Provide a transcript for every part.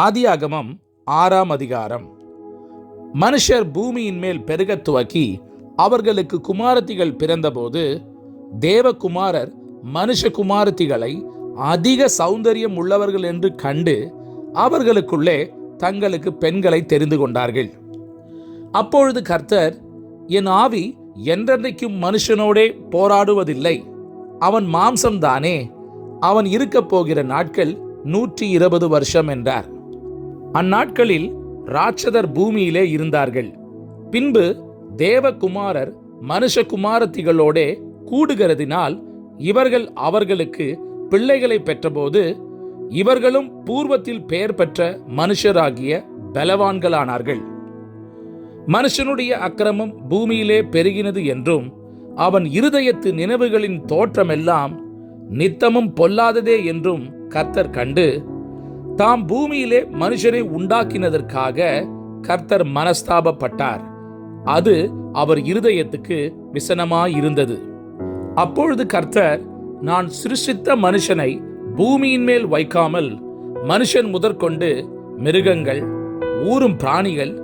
ஆதியாகமம் ஆறாம் அதிகாரம். மனுஷர் பூமியின் மேல் பெருகத் துவக்கி அவர்களுக்கு குமாரத்திகள் பிறந்தபோது தேவகுமாரர் மனுஷ குமாரத்திகளை அதிக சௌந்தரியம் உள்ளவர்கள் என்று கண்டு அவர்களுக்குள்ளே தங்களுக்கு பெண்களை தெரிந்து கொண்டார்கள். அப்பொழுது கர்த்தர் என் ஆவி என்றென்றைக்கும் மனுஷனோடே போராடுவதில்லை. அவன் மாம்சம்தானே. அவன் இருக்கப் போகிற நாட்கள் நூற்றி இருபது வருஷம் என்றார். அந்நாட்களில் ராட்சதர் பூமியிலே இருந்தார்கள். பின்பு தேவகுமாரர் மனுஷகுமாரத்திகளோடே கூடுகிறதினால் இவர்கள் அவர்களுக்கு பிள்ளைகளை பெற்றபோது இவர்களும் பூர்வத்தில் பெயர் பெற்ற மனுஷராகிய பலவான்களானார்கள். மனுஷனுடைய அக்கிரமம் பூமியிலே பெருகினது என்றும் அவன் இருதயத்து நினைவுகளின் தோற்றமெல்லாம் நித்தமும் பொல்லாததே என்றும் கத்தர் கண்டு தாம் பூமியிலே மனுஷனை உண்டாக்கினதற்காக கர்த்தர் மனஸ்தாபப்பட்டார். அது அவர் இருதயத்துக்கு விசனமாயிருந்தது. அப்பொழுது கர்த்தர் நான் சிருஷ்டித்த மனுஷனை பூமியின் மேல் வைக்காமல் மனுஷன் முதற்கொண்டு மிருகங்கள் ஊரும் பிராணிகள்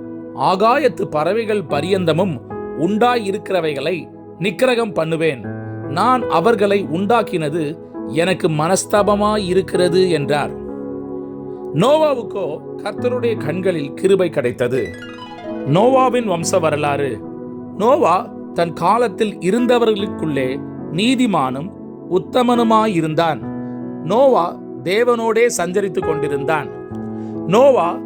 ஆகாயத்து பறவைகள் பரியந்தமும் உண்டாயிருக்கிறவைகளை நிக்கிரகம் பண்ணுவேன். நான் அவர்களை உண்டாக்கினது எனக்கு மனஸ்தாபமாயிருக்கிறது என்றார். நோவாவுக்கோ கர்த்தருடைய கண்களில் கிருபை கிடைத்தது. நோவாவின் வம்ச வரலாறு. நோவா தன் காலத்தில் இருந்தவர்களுக்குள்ளே நீதிமானும் உத்தமனுமாயிருந்தான். நோவா தேவனோடே சஞ்சரித்துக் கொண்டிருந்தான். நோவா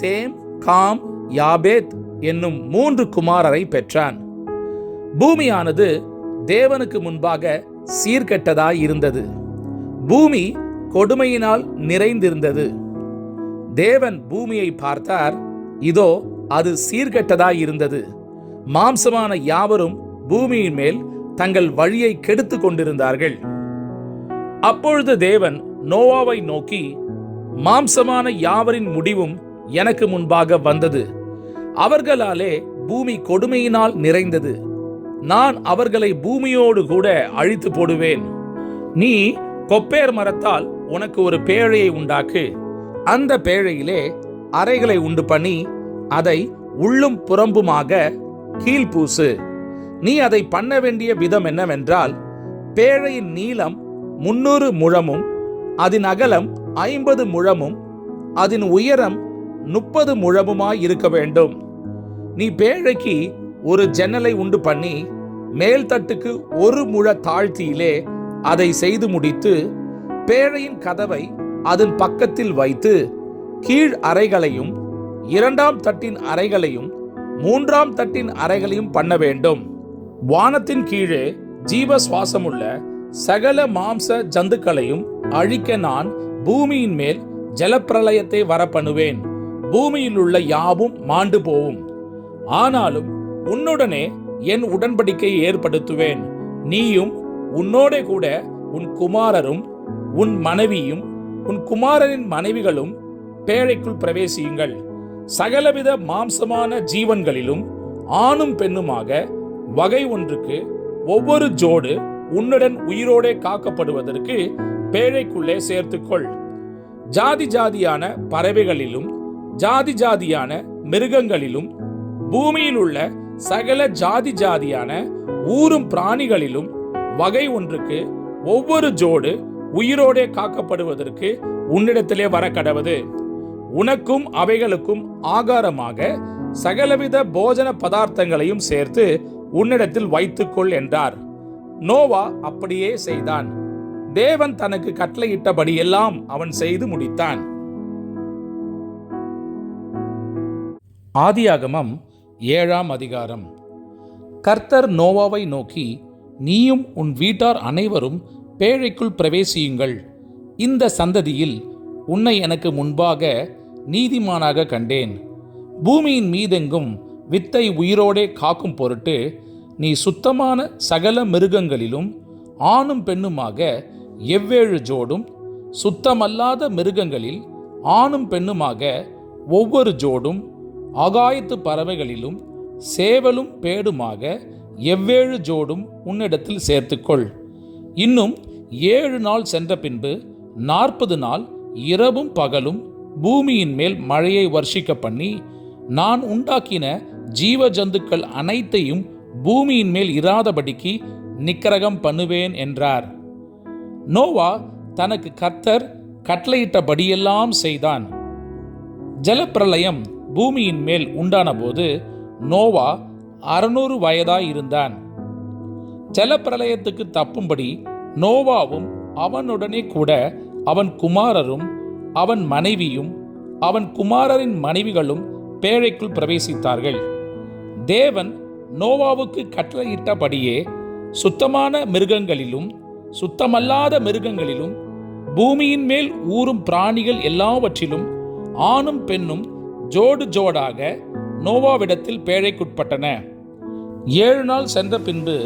சேம் காம் யாபேத் என்னும் மூன்று குமாரரை பெற்றான். பூமியானது தேவனுக்கு முன்பாக சீர்கெட்டதாய் இருந்தது பூமி கொடுமையினால் நிறைந்திருந்தது. தேவன் பூமியை பார்த்தார். இதோ அது சீர்கெட்டதாய் இருந்தது. மாம்சமான யாவரும் பூமியின் மேல் தங்கள் வழியை கெடுத்து கொண்டிருந்தார்கள். அப்பொழுது தேவன் நோவாவை நோக்கி மாம்சமான யாவரின் முடிவும் எனக்கு முன்பாக வந்தது. அவர்களாலே பூமி கொடுமையினால் நிறைந்தது. நான் அவர்களை பூமியோடு கூட அழித்து போடுவேன். நீ கொப்பேர் மரத்தால் உனக்கு ஒரு பேழையை உண்டாக்கு. அந்த பேழையிலே அறைகளை உண்டு பண்ணி அதை உள்ளும் புறம்புமாக கீழ்பூசு. நீ அதை பண்ண வேண்டிய விதம் என்னவென்றால் பேழையின் நீளம் முன்னூறு முழமும் அதன் அகலம் ஐம்பது முழமும் அதன் உயரம் முப்பது முழமுமாய் இருக்க வேண்டும். நீ பேழைக்கு ஒரு ஜன்னலை உண்டு பண்ணி மேல் தட்டுக்கு ஒரு முழ தாழ்த்தியிலே அதை செய்து முடித்து பேழையின் கதவை அதன் பக்கத்தில் வைத்து கீழ் அறைகளையும் இரண்டாம் தட்டின் அறைகளையும் மூன்றாம் தட்டின் அறைகளையும் பண்ண வேண்டும் வானத்தின் கீழே ஜீவ சுவாசமுள்ள சகல மாம்ச ஜந்துக்களையும் அழிக்க நான் பூமியின் மேல் ஜலப்பிரளயத்தை வரப்பண்ணுவேன் பூமியில் உள்ள யாவும் மாண்டு போவும். ஆனாலும் உன்னுடனே என் உடன்படிக்கையை ஏற்படுத்துவேன். நீயும் உன்னோட கூட உன் குமாரரும் உன் மனைவியும் உன் குமாரனின் மனைவிகளும் பேழைக்குள் பிரவேசியுங்கள். சகலவித மாம்சமான ஜீவன்களிலும் ஆணும் பெண்ணுமாக வகை ஒன்றுக்கு ஒவ்வொரு ஜோடு உன்னுடன் உயிரோடே காக்கப்படுவதற்கு பேழைக்குள்ளே சேர்த்துக்கொள். ஜாதி ஜாதியான பறவைகளிலும் ஜாதி ஜாதியான மிருகங்களிலும் பூமியில் உள்ள சகல ஜாதி ஜாதியான ஊரும் பிராணிகளிலும் வகை ஒன்றுக்கு ஒவ்வொரு ஜோடு உயிரோடே காக்கப்படுவதற்கு உன்னிடத்திலே வர கடவது உனக்கும் அவைகளுக்கும் ஆகாரமாக சகலவித போஜன பதார்த்தங்களையும் சேர்த்து உன்னிடத்தில் வைத்துக்கொள் என்றார். நோவா அப்படியே செய்தான். தேவன் தனக்கு கட்டளையிட்டபடியெல்லாம் அவன் செய்து முடித்தான். ஆதியாகமம் ஏழாம் அதிகாரம். கர்த்தர் நோவாவை நோக்கி நீயும் உன் வீட்டார் அனைவரும் பேழைக்குள் பிரவேசியுங்கள். இந்த சந்ததியில் உன்னை எனக்கு முன்பாக நீதிமானாக கண்டேன். பூமியின் மீதெங்கும் வித்தை உயிரோடே காக்கும் பொருட்டு நீ சுத்தமான சகல மிருகங்களிலும் ஆணும் பெண்ணுமாக எவ்வேழு ஜோடும் சுத்தமல்லாத மிருகங்களில் ஆணும் பெண்ணுமாக ஒவ்வொரு ஜோடும் ஆகாயத்து பறவைகளிலும் சேவலும் பேடுமாக எவ்வேழு ஜோடும் உன்னிடத்தில் சேர்த்துக்கொள். இன்னும் ஏழு நாள் சென்ற பின்பு நாற்பது நாள் இரவும் பகலும் பூமியின் மேல் மழையை வர்ஷிக்க பண்ணி நான் உண்டாக்கின ஜீவ ஜந்துக்கள் அனைத்தையும் பூமியின் மேல் இராதபடிக்கு நிக்கரகம் பண்ணுவேன் என்றார். நோவா தனக்கு கர்த்தர் கட்டளையிட்டபடியெல்லாம் செய்தான். ஜலப்பிரளயம் பூமியின் மேல் உண்டானபோது நோவா அறுநூறு வயதாய் இருந்தான். ஜலப்பிரளயத்துக்கு தப்பும்படி நோவாவும் அவனுடனே கூட அவன் குமாரரும் அவன் மனைவியும் அவன் குமாரரின் மனைவிகளும் பேழைக்குள் பிரவேசித்தார்கள். தேவன் நோவாவுக்கு கட்டளையிட்டபடியே சுத்தமான மிருகங்களிலும் சுத்தமல்லாத மிருகங்களிலும் பூமியின் மேல் ஊறும் பிராணிகள் எல்லாவற்றிலும் ஆணும் பெண்ணும் ஜோடு ஜோடாக நோவாவிடத்தில் பேழைக்குட்பட்டன. ஏழு நாள் சென்ற பின்பு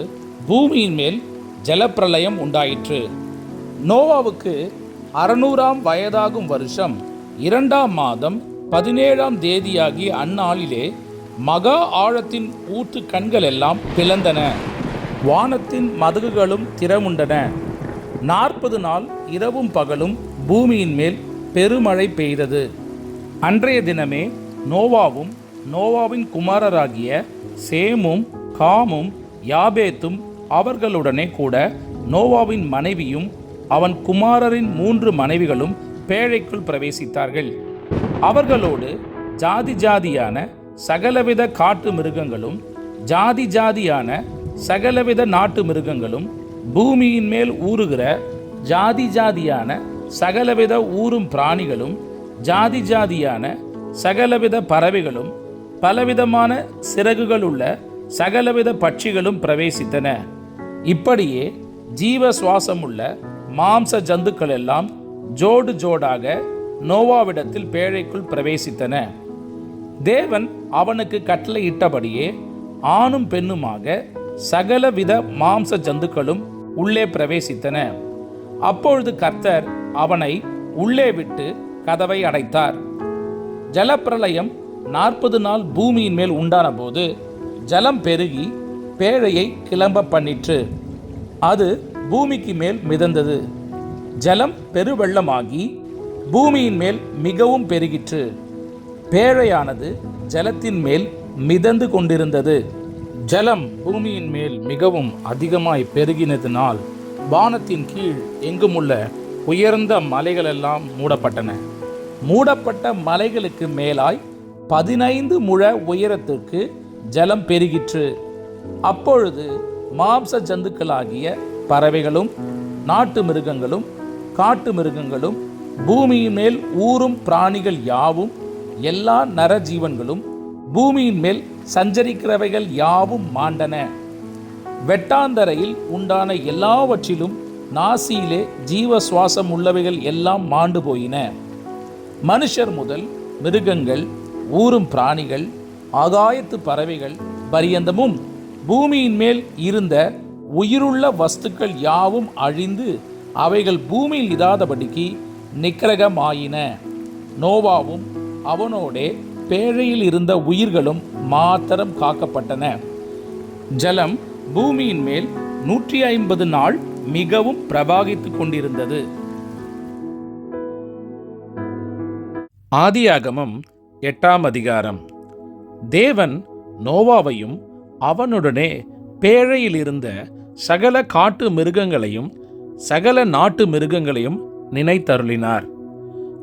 பூமியின் மேல் ஜலப்பிரளயம் உண்டாயிற்று. நோவாவுக்கு அறுநூறாம் வயதாகும் வருஷம் இரண்டாம் மாதம் பதினேழாம் தேதியாகிய அந்நாளிலே மகா ஆழத்தின் ஊற்று கண்கள் எல்லாம் பிளந்தன. வானத்தின் மதகுகளும் திறமுண்டன. நாற்பது நாள் இரவும் பகலும் பூமியின் மேல் பெருமழை பெய்தது. அன்றைய தினமே நோவாவும் நோவாவின் குமாரராகிய சேமும் காமும் யாபேத்தும் அவர்களுடனே கூட நோவாவின் மனைவியும் அவன் குமாரரின் மூன்று மனைவிகளும் பேழைக்குள் பிரவேசித்தார்கள். அவர்களோடு ஜாதி ஜாதியான சகலவித காட்டு மிருகங்களும் ஜாதி ஜாதியான சகலவித நாட்டு மிருகங்களும் பூமியின் மேல் ஊறுகிற ஜாதி ஜாதியான சகலவித ஊறும் பிராணிகளும் ஜாதி ஜாதியான சகலவித பறவைகளும் பலவிதமான சிறகுகளுள்ள சகலவித பட்சிகளும் பிரவேசித்தன. இப்படியே ஜீவ சுவாசமுள்ள மாம்ச ஜந்துக்கள் எல்லாம் ஜோடு ஜோடாக நோவாவிடத்தில் பேழைக்குள் பிரவேசித்தன. தேவன் அவனுக்கு கட்டளையிட்டபடியே ஆணும் பெண்ணுமாக சகலவித மாம்ச ஜந்துக்களும் உள்ளே பிரவேசித்தன. அப்பொழுது கர்த்தர் அவனை உள்ளே விட்டு கதவை அடைத்தார். ஜலப்பிரளயம் நாற்பது நாள் பூமியின் மேல் உண்டான போது ஜலம் பெருகி பேழையை கிளம்ப பண்ணிற்று. அது பூமிக்கு மேல் மிதந்தது. ஜலம் பெருவெள்ளமாகி பூமியின் மேல் மிகவும் பெருகிற்று. பேழையானது ஜலத்தின் மேல் மிதந்து கொண்டிருந்தது. ஜலம் பூமியின் மேல் மிகவும் அதிகமாய் பெருகினதினால் வானத்தின் கீழ் எங்குமுள்ள உயர்ந்த மலைகளெல்லாம் மூடப்பட்டன. மூடப்பட்ட மலைகளுக்கு மேலாய் பதினைந்து முழ உயரத்திற்கு ஜலம் பெருகிற்று. அப்பொழுது மாம்ச ஜந்துக்களாகிய பறவைகளும் நாட்டு மிருகங்களும் காட்டு மிருகங்களும் பூமியின் மேல் ஊறும் பிராணிகள் யாவும் எல்லா நரஜீவன்களும் பூமியின் மேல் சஞ்சரிக்கிறவைகள் யாவும் மாண்டன. வெட்டாந்தரையில் உண்டான எல்லாவற்றிலும் நாசியிலே ஜீவ சுவாசம் உள்ளவைகள் எல்லாம் மாண்டு போயின. மனுஷர் முதல் மிருகங்கள் ஊறும் பிராணிகள் ஆகாயத்து பறவைகள் பரியந்தமும் பூமியின் மேல் இருந்த உயிருள்ள வஸ்துக்கள் யாவும் அழிந்து அவைகள் பூமியில் இதாதபடிக்கு நிக்கிரகமாயின. நோவாவும் அவனோடே பேழையில் இருந்த உயிர்களும் மாத்திரம் காக்கப்பட்டன. ஜலம் பூமியின் மேல் நூற்றி ஐம்பது நாள் மிகவும் பிரபாகித்துக் கொண்டிருந்தது. ஆதியாகமம் எட்டாம் அதிகாரம். தேவன் நோவாவையும் அவனுடனே பேழையில் இருந்த சகல காட்டு மிருகங்களையும் சகல நாட்டு மிருகங்களையும் நினைத்தருளினார்.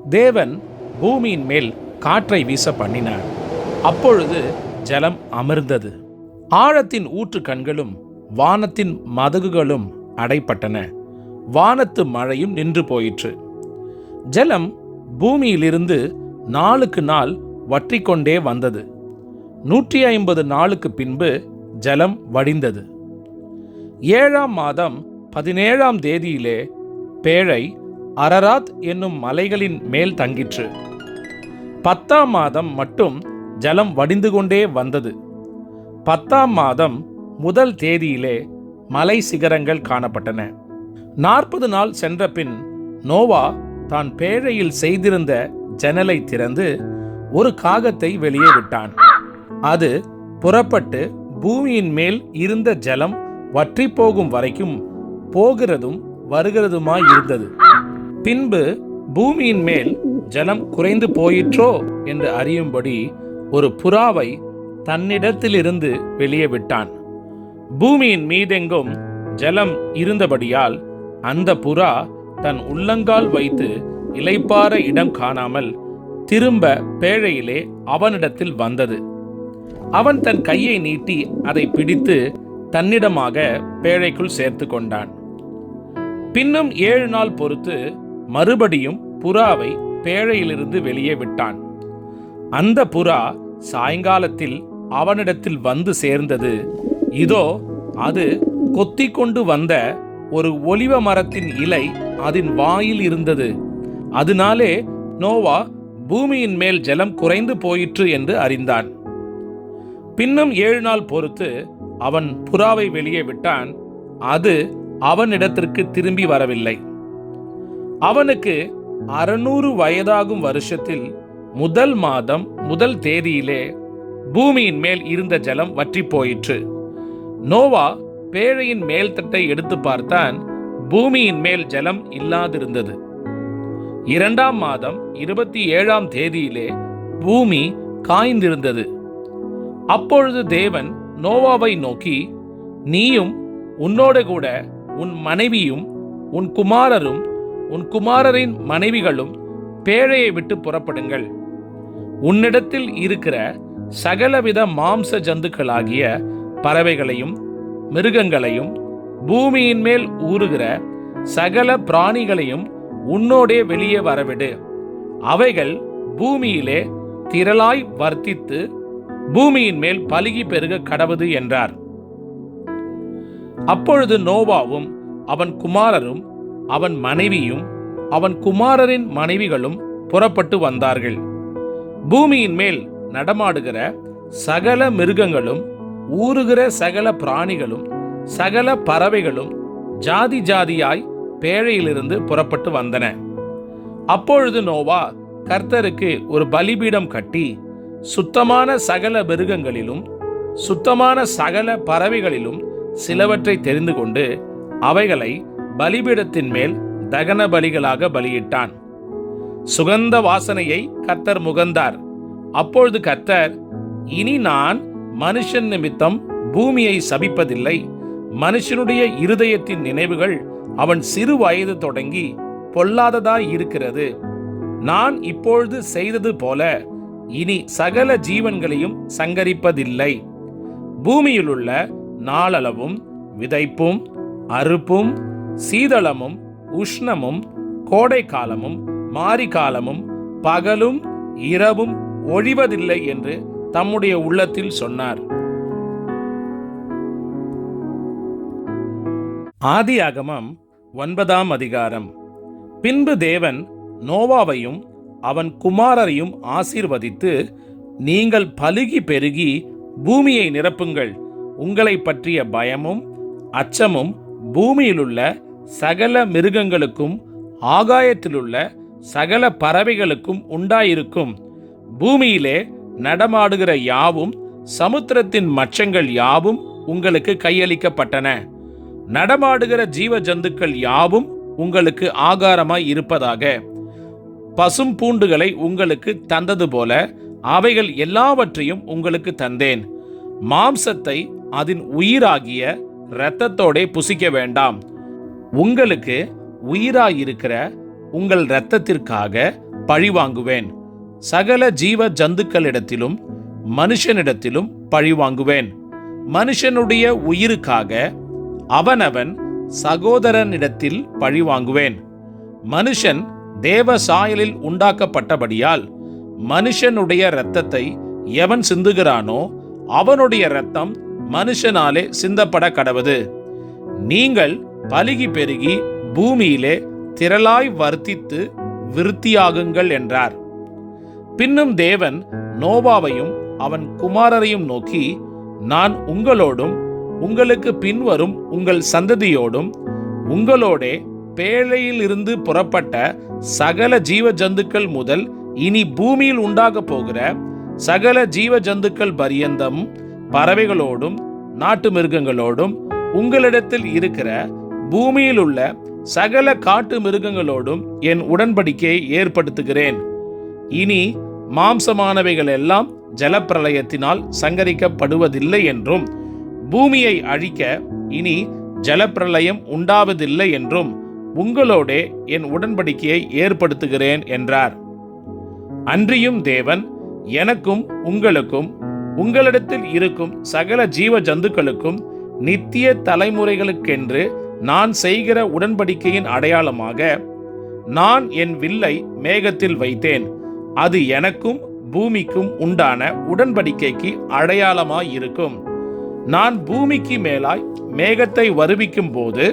தேவன் பூமியின் மேல் காற்றை வீச பண்ணினார் அப்பொழுது ஜலம் அமர்ந்தது. ஆழத்தின் ஊற்று கண்களும் வானத்தின் மதகுகளும் அடைப்பட்டன. வானத்து மழையும் நின்று போயிற்று. ஜலம் பூமியிலிருந்து நாளுக்கு நாள் வற்றிக்கொண்டே வந்தது. நூற்றி ஐம்பது நாளுக்கு பின்பு ஜலம் வடிந்தது. ஏழாம் மாதம் பதினேழாம் தேதியிலே பேழை அரராத் என்னும் மலைகளின் மேல் தங்கிற்று. பத்தாம் மாதம் மட்டும் ஜலம் வடிந்து கொண்டே வந்தது. பத்தாம் மாதம் முதல் தேதியிலே மலை சிகரங்கள் காணப்பட்டன. நாற்பது நாள் சென்ற பின் நோவா தான் பேழையில் செய்திருந்த ஜன்னலை திறந்து ஒரு காகத்தை வெளியே விட்டான். அது புறப்பட்டு பூமியின் மேல் இருந்த ஜலம் வற்றி போகும் வரைக்கும் போகிறதும் வருகிறதுமாய் இருந்தது பின்பு பூமியின் மேல் ஜலம் குறைந்து போயிற்றோ என்று அறியும்படி ஒரு புறாவை தன்னிடத்திலிருந்து வெளியே விட்டான். பூமியின் மீதெங்கும் ஜலம் இருந்தபடியால் அந்த புறா தன் உள்ளங்கால் வைத்து இலைப்பார இடம் காணாமல் திரும்ப பேழையிலே அவனிடத்தில் வந்தது. அவன் தன் கையை நீட்டி அதை பிடித்து தன்னிடமாக பேழைக்குள் சேர்த்து கொண்டான். பின்னும் ஏழு நாள் பொறுத்து மறுபடியும் புறாவை பேழையிலிருந்து வெளியே விட்டான். அந்த புறா சாயங்காலத்தில் அவனிடத்தில் வந்து சேர்ந்தது. இதோ அது கொத்தி கொண்டு வந்த ஒரு ஒலிவ மரத்தின் இலை அதன் வாயில் இருந்தது. அதனாலே நோவா பூமியின் மேல் ஜலம் குறைந்து போயிற்று என்று அறிந்தான். பின்னும் ஏழு நாள் பொறுத்து அவன் புறாவை வெளியே விட்டான். அது அவனிடத்திற்கு திரும்பி வரவில்லை. அவனுக்கு அறுநூறு வயதாகும் வருஷத்தில் முதல் மாதம் முதல் தேதியிலே பூமியின் மேல் இருந்த ஜலம் வற்றி போயிற்று. நோவா பேழையின் மேல் தட்டை எடுத்து பார்த்தான். பூமியின் மேல் ஜலம் இல்லாதிருந்தது. இரண்டாம் மாதம் இருபத்தி ஏழாம் தேதியிலே பூமி காய்ந்திருந்தது. அப்பொழுது தேவன் நோவாவை நோக்கி நீயும் உன்னோட கூட உன் மனைவியும் உன் குமாரரும் உன் குமாரரின் மனைவிகளும் பேழையை விட்டு புறப்படுங்கள். உன்னிடத்தில் இருக்கிற சகலவித மாம்ச ஜந்துக்களாகிய பறவைகளையும் மிருகங்களையும் பூமியின் மேல் ஊறுகிற சகல பிராணிகளையும் உன்னோடே வெளியே வரவிடு. அவைகள் பூமியிலே திரளாய் வர்த்தித்து பூமியின் மேல் பலுகி பெருக கடவுது என்றார். அப்பொழுது நோவாவும் அவன் குமாரரும் அவன் மனைவியும் அவன் குமாரரின் மனைவிகளும் புறப்பட்டு வந்தார்கள். பூமியின் மேல் நடமாடுகிற சகல மிருகங்களும் ஊறுகிற சகல பிராணிகளும் சகல பறவைகளும் ஜாதி ஜாதியாய் பேழையிலிருந்து புறப்பட்டு வந்தன. அப்பொழுது நோவா கர்த்தருக்கு ஒரு பலிபீடம் கட்டி சுத்தமான சகல மிருகங்களிலும் சுத்தமான சகல பறவைகளிலும் சிலவற்றை தெரிந்து கொண்டு அவைகளை பலிபீடத்தின் மேல் தகன பலிகளாக பலியிட்டான். சுகந்த வாசனையை கத்தர் முகந்தார். அப்பொழுது கத்தர் இனி நான் மனுஷன் நிமித்தம் பூமியை சபிப்பதில்லை. மனுஷனுடைய இருதயத்தின் நினைவுகள் அவன் சிறு வயது தொடங்கி பொல்லாததாய் இருக்கிறது. நான் இப்பொழுது செய்தது போல இனி சகல ஜீவன்களையும் சங்கரிப்பதில்லை. பூமியிலுள்ள நாளளவும் விதைப்பும் அறுப்பும் சீதளமும் உஷ்ணமும் கோடை காலமும் மாரி காலமும் பகலும் இரவும் ஒழிவதில்லை என்று தம்முடைய உள்ளத்தில் சொன்னார். ஆதியாகமம் ஒன்பதாம் அதிகாரம். பின்பு தேவன் நோவாவையும் அவன் குமாரரையும் ஆசீர்வதித்து நீங்கள் பலுகி பெருகி பூமியை நிரப்புங்கள். உங்களை பற்றிய பயமும் அச்சமும் பூமியிலுள்ள சகல மிருகங்களுக்கும் ஆகாயத்திலுள்ள சகல பறவைகளுக்கும் உண்டாயிருக்கும். பூமியிலே நடமாடுகிற யாவும் சமுத்திரத்தின் மச்சங்கள் யாவும் உங்களுக்கு கையளிக்கப்பட்டன. நடமாடுகிற ஜீவ ஜந்துக்கள் யாவும் உங்களுக்கு ஆகாரமாய் இருப்பதாக. பசும் பூண்டுகளை உங்களுக்கு தந்தது போல அவைகள் எல்லாவற்றையும் உங்களுக்கு தந்தேன். மாம்சத்தை அதன் உயிராகிய இரத்தத்தோடே புசிக்க வேண்டாம். உங்களுக்கு உயிராயிருக்கிற உங்கள் இரத்தத்திற்காக பழி வாங்குவேன். சகல ஜீவ ஜந்துக்களிடத்திலும் மனுஷனிடத்திலும் பழி வாங்குவேன். மனுஷனுடைய உயிருக்காக அவனவன் சகோதரனிடத்தில் பழி வாங்குவேன். மனுஷன் தேவ சாயலில் உண்டாக்கப்பட்டபடியால் மனுஷனுடைய இரத்தத்தை எவன் சிந்துகிறானோ அவனுடைய இரத்தம் மனுஷனாலே சிந்தப்பட கடவது நீங்கள் பலுகி பெருகி பூமியிலே திரளாய் வர்த்தித்து விருத்தியாகுங்கள் என்றார். பின்னும் தேவன் நோவாவையும் அவன் குமாரரையும் நோக்கி நான் உங்களோடும் உங்களுக்கு பின்வரும் உங்கள் சந்ததியோடும் உங்களோடே பேழையில் இருந்து புறப்பட்ட சகல ஜீவ ஜந்துக்கள் முதல் இனி பூமியில் உண்டாக போகிற சகல ஜீவ ஜந்துக்கள் பரியந்தம் பறவைகளோடும் நாட்டு மிருகங்களோடும் உங்களிடத்தில் இருக்கிற பூமியில் உள்ள சகல காட்டு மிருகங்களோடும் என் உடன்படிக்கையை ஏற்படுத்துகிறேன். இனி மாம்சமானவைகள் எல்லாம் ஜலப்பிரளயத்தினால் சங்கரிக்கப்படுவதில்லை என்றும் பூமியை அழிக்க இனி ஜலப்பிரளயம் உண்டாவதில்லை என்றும் உங்களோடே என் உடன்படிக்கையை ஏற்படுத்துகிறேன் என்றார். அன்றியும் தேவன் எனக்கும் உங்களுக்கும் உங்களிடத்தில் இருக்கும் சகல ஜீவ ஜந்துக்களுக்கும் நித்திய தலைமுறைகளுக்கென்று நான் செய்கிற உடன்படிக்கையின் அடையாளமாக நான் என் வில்லை மேகத்தில் வைத்தேன். அது எனக்கும் பூமிக்கும் உண்டான உடன்படிக்கைக்கு அடையாளமாயிருக்கும். நான் பூமிக்கு மேலாய் மேகத்தை வருவிக்கும் போது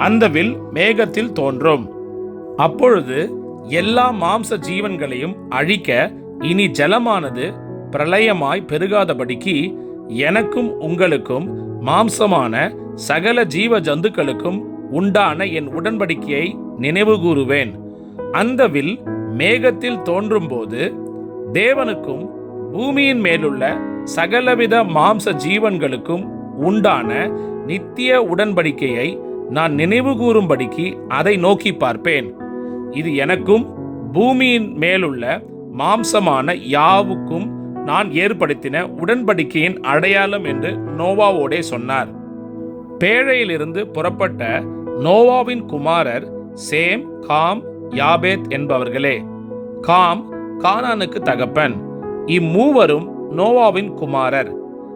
அந்த வில் மேகத்தில் தோன்றும். அப்பொழுது எல்லா மாம்ச ஜீவன்களையும் அழிக்க இனி ஜலமானது பிரளயமாய் பெருகாதபடிக்கு எனக்கும் உங்களுக்கும் மாம்சமான சகல ஜீவ ஜந்துக்களுக்கும் உண்டான என் உடன்படிக்கையை நினைவுகூறுவேன் அந்த வில் மேகத்தில் தோன்றும்போது தேவனுக்கும் பூமியின் மேலுள்ள சகலவித மாம்ச ஜீவன்களுக்கும் உண்டான நித்திய உடன்படிக்கையை நான் நினைவுகூரும்படிக்கு அதை நோக்கி பார்ப்பேன். இது எனக்கும் பூமியின் மேலுள்ள மாம்சமான யாவுக்கும் நான் ஏற்படுத்தின உடன்படிக்கையின் அடையாளம் என்று நோவாவோடே சொன்னார். பேழையிலிருந்து புறப்பட்ட நோவாவின் குமாரர் சேம் காம் யாபேத் என்பவர்களே காம் கானானுக்கு தகப்பன் இம்மூவரும் நோவாவின் குமாரர்.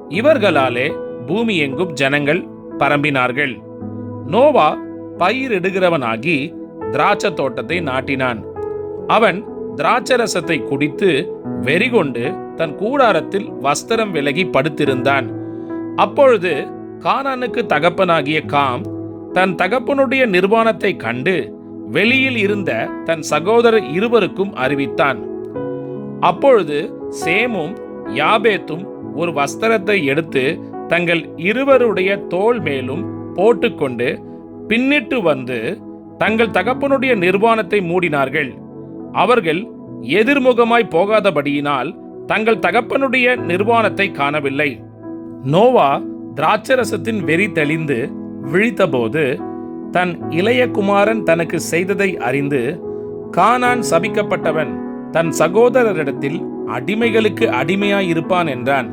இவர்களாலே பூமி எங்கும் ஜனங்கள் பரம்பினார்கள். நோவா பயிரிடுகிறவனாகி திராட்சை தோட்டத்தை நாட்டினான். அவன் திராட்சரசத்தை குடித்து வெறிகொண்டு தன் கூடாரத்தில் வஸ்திரம் விலகி படுத்திருந்தான். அப்பொழுது கானானுக்கு தகப்பனாகிய காம் தன் தகப்பனுடைய நிர்வாணத்தை கண்டு வெளியில் இருந்த தன் சகோதரர் இருவருக்கும் அறிவித்தான். அப்பொழுது சேமும் யாபேத்தும் ஒரு வஸ்திரத்தை எடுத்து தங்கள் இருவருடைய தோல் மேலும் போட்டுக்கொண்டு பின்னிட்டு வந்து தங்கள் தகப்பனுடைய நிர்வாணத்தை மூடினார்கள். அவர்கள் எதிர்முகமாய் போகாதபடியினால் தங்கள் தகப்பனுடைய நிர்வாணத்தை காணவில்லை. நோவா திராட்சரசத்தின் வெறி தெளிந்து விழித்தபோது தன் இளைய குமாரன் தனக்கு செய்ததை அறிந்து கானான் சபிக்கப்பட்டவன் தன் சகோதரரிடத்தில் அடிமைகளுக்கு அடிமையாயிருப்பான் என்றான்.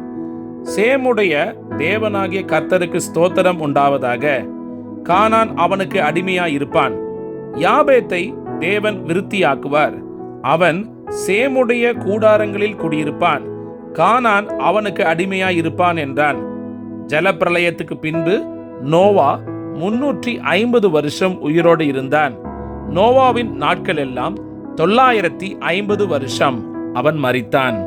சேமுடைய தேவனாகிய கர்த்தருக்கு ஸ்தோத்திரம் உண்டாவதாக. கானான் அவனுக்கு அடிமையாயிருப்பான். யாபேத்தை தேவன் விருத்தியாக்குவார். அவன் சேமுடைய கூடாரங்களில் குடியிருப்பான். கானான் அவனுக்கு அடிமையாயிருப்பான் என்றான். ஜலப்பிரளயத்துக்கு பின்பு நோவா முன்னூற்றி ஐம்பது வருஷம் உயிரோடு இருந்தான். நோவாவின் நாட்கள் எல்லாம் தொள்ளாயிரத்தி ஐம்பது வருஷம் அவன் மறித்தான்